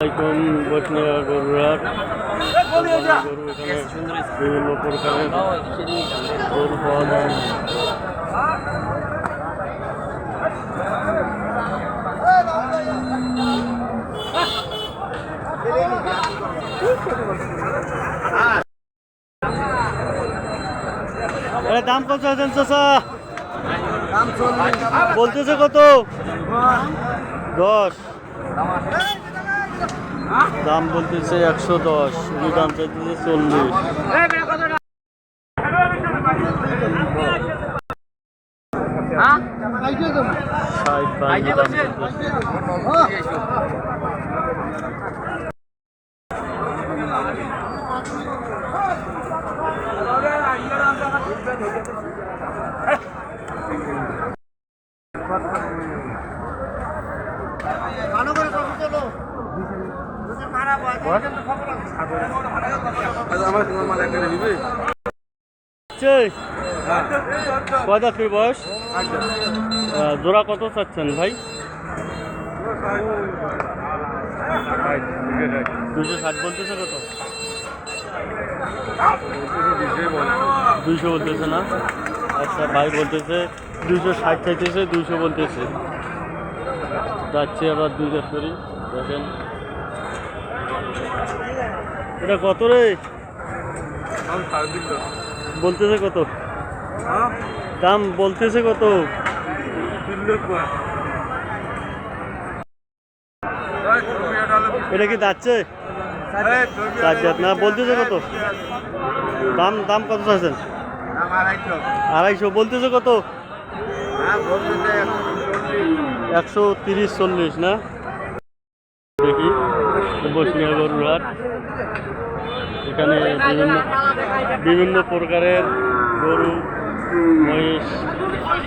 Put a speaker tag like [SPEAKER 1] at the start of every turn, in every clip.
[SPEAKER 1] আলাইকুম বসনিয়া গরুরাট গরু এখানে বিভিন্ন প্রকারের গরু পাওয়া যায় দাম কত আছেন চাচা? বলতেছে কত? দশ। দাম বলতেছে একশো দশ উনি দাম চাইতেছে চল্লিশ। কয় দাঁতের বয়স? জোড়া কত চাচ্ছেন ভাই? দুশো ষাট বলতেছে কত? দুইশো বলতেছে না? আচ্ছা ভাই বলতেছে দুইশো ষাট চাইতেছে দুইশো বলতেছে। যাচ্ছে আবার দুই হাজার করি দেখেন। এটা কত রে? বলতেছে কত? দাম বলতেছে কত? এটা কি যাচ্ছে? না বলতেছে কত? দাম দাম কত চাচ্ছেন? আড়াইশো। বলতেছে কত? একশো তিরিশ চল্লিশ না দেখি বসনিয়া গরুর হাট এখানে বিভিন্ন বিভিন্ন প্রকারের গরু, মহিষ,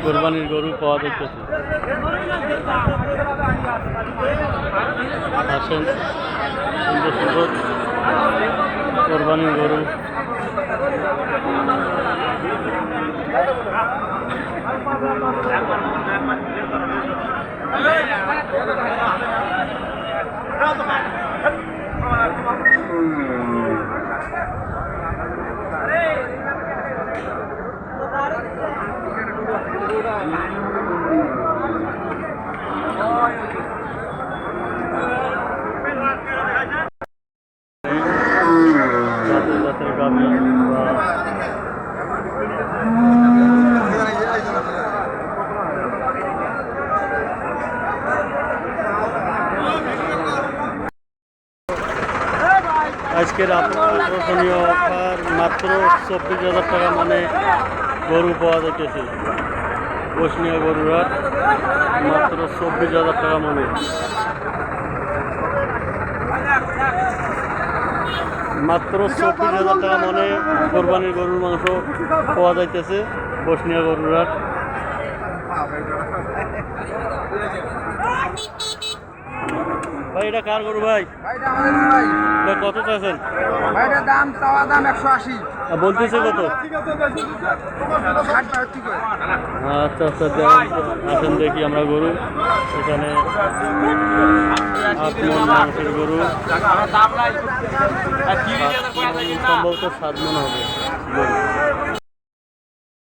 [SPEAKER 1] কোরবানির গরু পাওয়া যাইতেছে। আসেন, সুন্দর সুন্দর কোরবানির গরু। জাতের আজকের আকর্ষণীয় অফার মাত্র চব্বিশ হাজার টাকা মানে গরু পাওয়া যাইতেছে। বসনিয়া গরুর মাত্র চব্বিশ হাজার টাকা মানে। মাত্র চব্বিশ হাজার টাকা মানে কোরবানির গরুর মাংস পাওয়া যাইতেছে বসনিয়া গরুর ভাই, এটা কার গরু ভাই। কত চাইছেন
[SPEAKER 2] ভাইটার দাম চাওয়া দাম একশো আশি।
[SPEAKER 1] বলতেছে কত? আচ্ছা আচ্ছা। আসেন দেখি আমরা গরু। এখানে মাংসের গরু। সম্ভবত সাত মন হবে